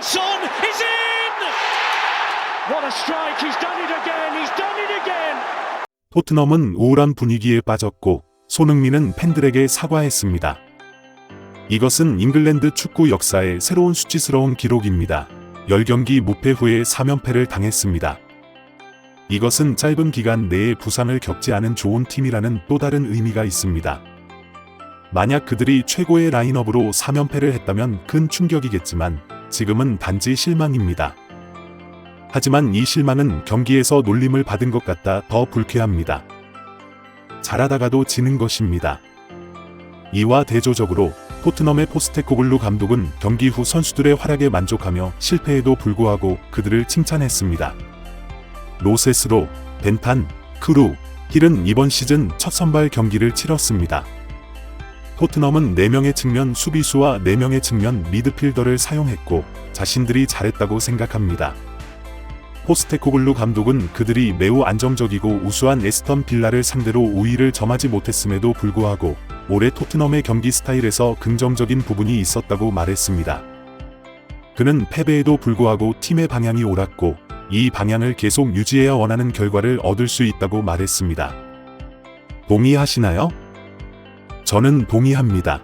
And Son is in! What a strike! He's done it again! He's done it again! 토트넘은 우울한 분위기에 빠졌고 손흥민은 팬들에게 사과했습니다. 이것은 잉글랜드 축구 역사의 새로운 수치스러운 기록입니다. 10경기 무패 후에 3연패를 당했습니다. 이것은 짧은 기간 내에 부상을 겪지 않은 좋은 팀이라는 또 다른 의미가 있습니다. 만약 그들이 최고의 라인업으로 3연패를 했다면 큰 충격이겠지만 지금은 단지 실망입니다. 하지만 이 실망은 경기에서 놀림을 받은 것 같다 더 불쾌합니다. 잘하다가도 지는 것입니다. 이와 대조적으로 토트넘의 포스테코글루 감독은 경기 후 선수들의 활약에 만족하며 실패에도 불구하고 그들을 칭찬했습니다. 로세스로, 벤탄, 크루, 힐은 이번 시즌 첫 선발 경기를 치렀습니다. 토트넘은 4명의 측면 수비수와 4명의 측면 미드필더를 사용했고 자신들이 잘했다고 생각합니다. 포스테코글루 감독은 그들이 매우 안정적이고 우수한 에스턴 빌라를 상대로 우위를 점하지 못했음에도 불구하고 올해 토트넘의 경기 스타일에서 긍정적인 부분이 있었다고 말했습니다. 그는 패배에도 불구하고 팀의 방향이 옳았고 이 방향을 계속 유지해야 원하는 결과를 얻을 수 있다고 말했습니다. 동의하시나요? 저는 동의합니다.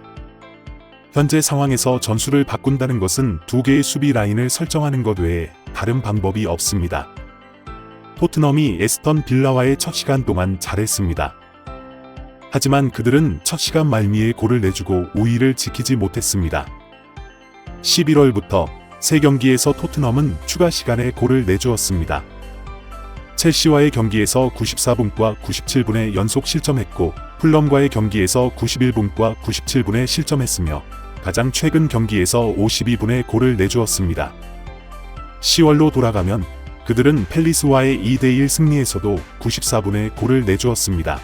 현재 상황에서 전술을 바꾼다는 것은 두 개의 수비 라인을 설정하는 것 외에 다른 방법이 없습니다. 토트넘이 에스턴 빌라와의 첫 시간 동안 잘했습니다. 하지만 그들은 첫 시간 말미에 골을 내주고 우위를 지키지 못했습니다. 11월부터 세 경기에서 토트넘은 추가 시간에 골을 내주었습니다. 첼시와의 경기에서 94분과 97분에 연속 실점했고 풀럼과의 경기에서 91분과 97분에 실점했으며 가장 최근 경기에서 52분에 골을 내주었습니다. 10월로 돌아가면 그들은 펠리스와의 2대1 승리에서도 94분에 골을 내주었습니다.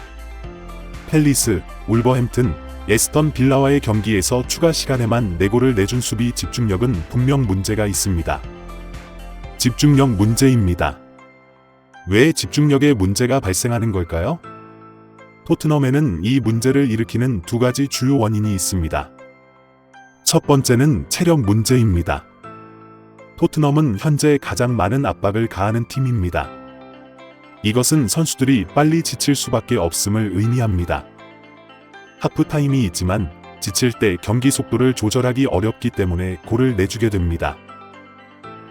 펠리스, 울버햄튼, 에스턴 빌라와의 경기에서 추가 시간에만 4골을 내준 수비 집중력은 분명 문제가 있습니다. 집중력 문제입니다. 왜 집중력에 문제가 발생하는 걸까요? 토트넘에는 이 문제를 일으키는 두 가지 주요 원인이 있습니다. 첫 번째는 체력 문제입니다. 토트넘은 현재 가장 많은 압박을 가하는 팀입니다. 이것은 선수들이 빨리 지칠 수밖에 없음을 의미합니다. 하프타임이 있지만 지칠 때 경기 속도를 조절하기 어렵기 때문에 골을 내주게 됩니다.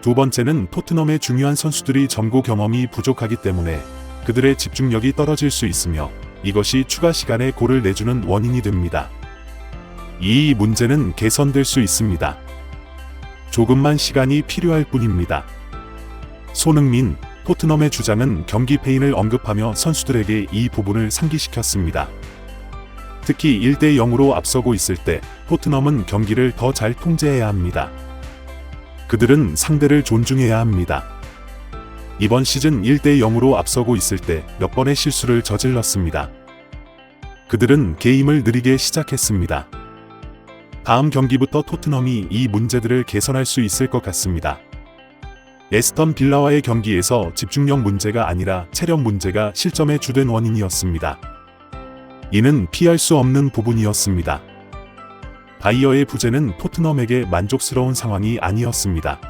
두 번째는 토트넘의 중요한 선수들이 점고 경험이 부족하기 때문에 그들의 집중력이 떨어질 수 있으며 이것이 추가 시간에 골을 내주는 원인이 됩니다. 이 문제는 개선될 수 있습니다. 조금만 시간이 필요할 뿐입니다. 손흥민, 토트넘의 주장은 경기 페인을 언급하며 선수들에게 이 부분을 상기시켰습니다. 특히 1대 0으로 앞서고 있을 때 토트넘은 경기를 더 잘 통제해야 합니다. 그들은 상대를 존중해야 합니다. 이번 시즌 1대 0으로 앞서고 있을 때 몇 번의 실수를 저질렀습니다. 그들은 게임을 느리게 시작했습니다. 다음 경기부터 토트넘이 이 문제들을 개선할 수 있을 것 같습니다. 에스턴 빌라와의 경기에서 집중력 문제가 아니라 체력 문제가 실점의 주된 원인이었습니다. 이는 피할 수 없는 부분이었습니다. 바이어의 부재는 토트넘에게 만족스러운 상황이 아니었습니다.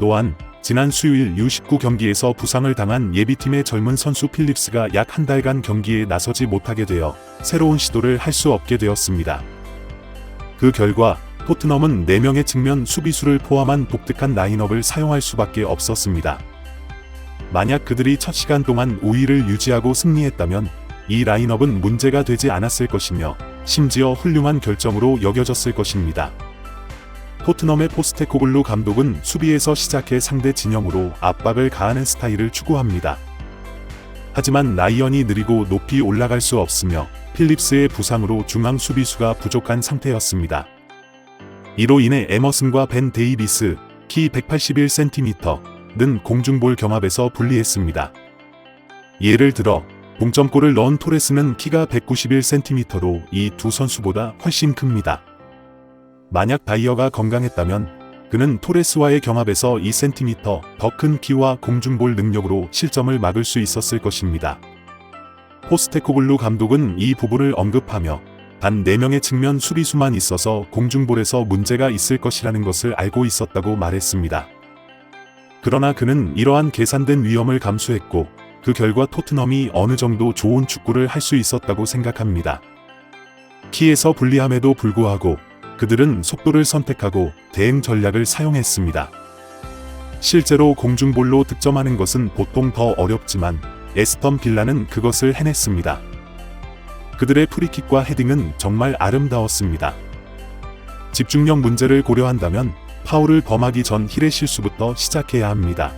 또한 지난 수요일 U19 경기에서 부상을 당한 예비팀의 젊은 선수 필립스가 약 한 달간 경기에 나서지 못하게 되어 새로운 시도를 할 수 없게 되었습니다. 그 결과 토트넘은 4명의 측면 수비수를 포함한 독특한 라인업을 사용할 수밖에 없었습니다. 만약 그들이 첫 시간 동안 우위를 유지하고 승리했다면 이 라인업은 문제가 되지 않았을 것이며 심지어 훌륭한 결정으로 여겨졌을 것입니다. 토트넘의 포스테코글루 감독은 수비에서 시작해 상대 진영으로 압박을 가하는 스타일을 추구합니다. 하지만 라이언이 느리고 높이 올라갈 수 없으며 필립스의 부상으로 중앙 수비수가 부족한 상태였습니다. 이로 인해 에머슨과 벤 데이비스, 키 181cm는 공중볼 경합에서 불리했습니다. 예를 들어 동점골을 넣은 토레스는 키가 191cm로 이 두 선수보다 훨씬 큽니다. 만약 바이어가 건강했다면 그는 토레스와의 경합에서 2cm 더 큰 키와 공중볼 능력으로 실점을 막을 수 있었을 것입니다. 포스테코글루 감독은 이 부분을 언급하며 단 4명의 측면 수비수만 있어서 공중볼에서 문제가 있을 것이라는 것을 알고 있었다고 말했습니다. 그러나 그는 이러한 계산된 위험을 감수했고 그 결과 토트넘이 어느 정도 좋은 축구를 할 수 있었다고 생각합니다. 키에서 불리함에도 불구하고 그들은 속도를 선택하고 대응 전략을 사용했습니다. 실제로 공중볼로 득점하는 것은 보통 더 어렵지만 에스턴 빌라는 그것을 해냈습니다. 그들의 프리킥과 헤딩은 정말 아름다웠습니다. 집중력 문제를 고려한다면 파울을 범하기 전 힐의 실수부터 시작해야 합니다.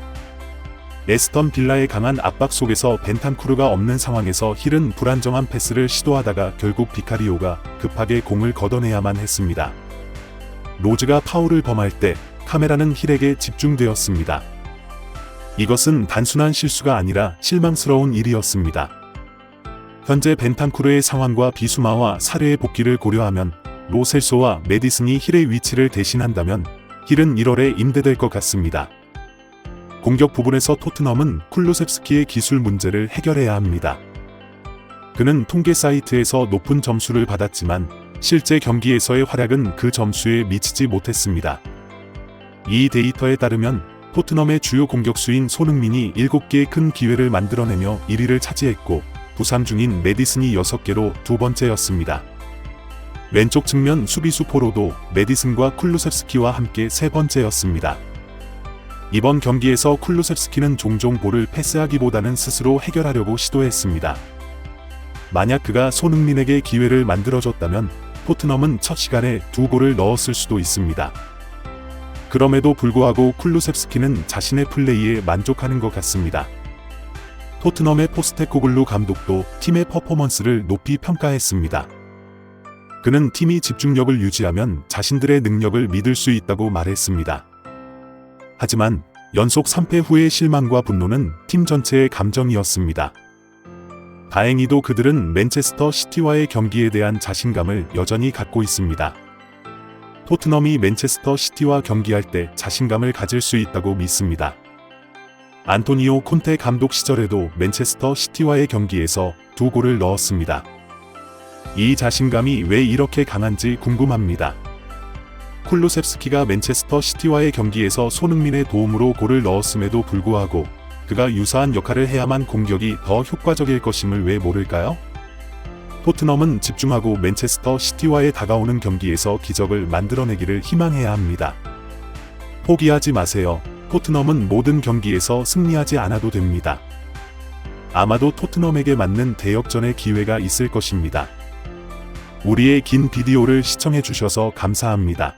에스턴 빌라의 강한 압박 속에서 벤탄쿠르가 없는 상황에서 힐은 불안정한 패스를 시도하다가 결국 비카리오가 급하게 공을 걷어내야만 했습니다. 로즈가 파울을 범할 때 카메라는 힐에게 집중되었습니다. 이것은 단순한 실수가 아니라 실망스러운 일이었습니다. 현재 벤탄쿠르의 상황과 비수마와 사례의 복귀를 고려하면 로셀소와 메디슨이 힐의 위치를 대신한다면 힐은 1월에 임대될 것 같습니다. 공격 부분에서 토트넘은 쿨루셉스키의 기술 문제를 해결해야 합니다. 그는 통계 사이트에서 높은 점수를 받았지만 실제 경기에서의 활약은 그 점수에 미치지 못했습니다. 이 데이터에 따르면 토트넘의 주요 공격수인 손흥민이 7개의 큰 기회를 만들어내며 1위를 차지했고 부상 중인 메디슨이 6개로 두 번째였습니다. 왼쪽 측면 수비수 포로도 메디슨과 쿨루셉스키와 함께 세 번째였습니다. 이번 경기에서 쿨루셉스키는 종종 볼을 패스하기보다는 스스로 해결하려고 시도했습니다. 만약 그가 손흥민에게 기회를 만들어줬다면 토트넘은 첫 시간에 두 골을 넣었을 수도 있습니다. 그럼에도 불구하고 쿨루셉스키는 자신의 플레이에 만족하는 것 같습니다. 토트넘의 포스테코글루 감독도 팀의 퍼포먼스를 높이 평가했습니다. 그는 팀이 집중력을 유지하면 자신들의 능력을 믿을 수 있다고 말했습니다. 하지만 연속 3패 후의 실망과 분노는 팀 전체의 감정이었습니다. 다행히도 그들은 맨체스터 시티와의 경기에 대한 자신감을 여전히 갖고 있습니다. 토트넘이 맨체스터 시티와 경기할 때 자신감을 가질 수 있다고 믿습니다. 안토니오 콘테 감독 시절에도 맨체스터 시티와의 경기에서 두 골을 넣었습니다. 이 자신감이 왜 이렇게 강한지 궁금합니다. 쿨루셉스키가 맨체스터 시티와의 경기에서 손흥민의 도움으로 골을 넣었음에도 불구하고 그가 유사한 역할을 해야만 공격이 더 효과적일 것임을 왜 모를까요? 토트넘은 집중하고 맨체스터 시티와의 다가오는 경기에서 기적을 만들어내기를 희망해야 합니다. 포기하지 마세요. 토트넘은 모든 경기에서 승리하지 않아도 됩니다. 아마도 토트넘에게 맞는 대역전의 기회가 있을 것입니다. 우리의 긴 비디오를 시청해 주셔서 감사합니다.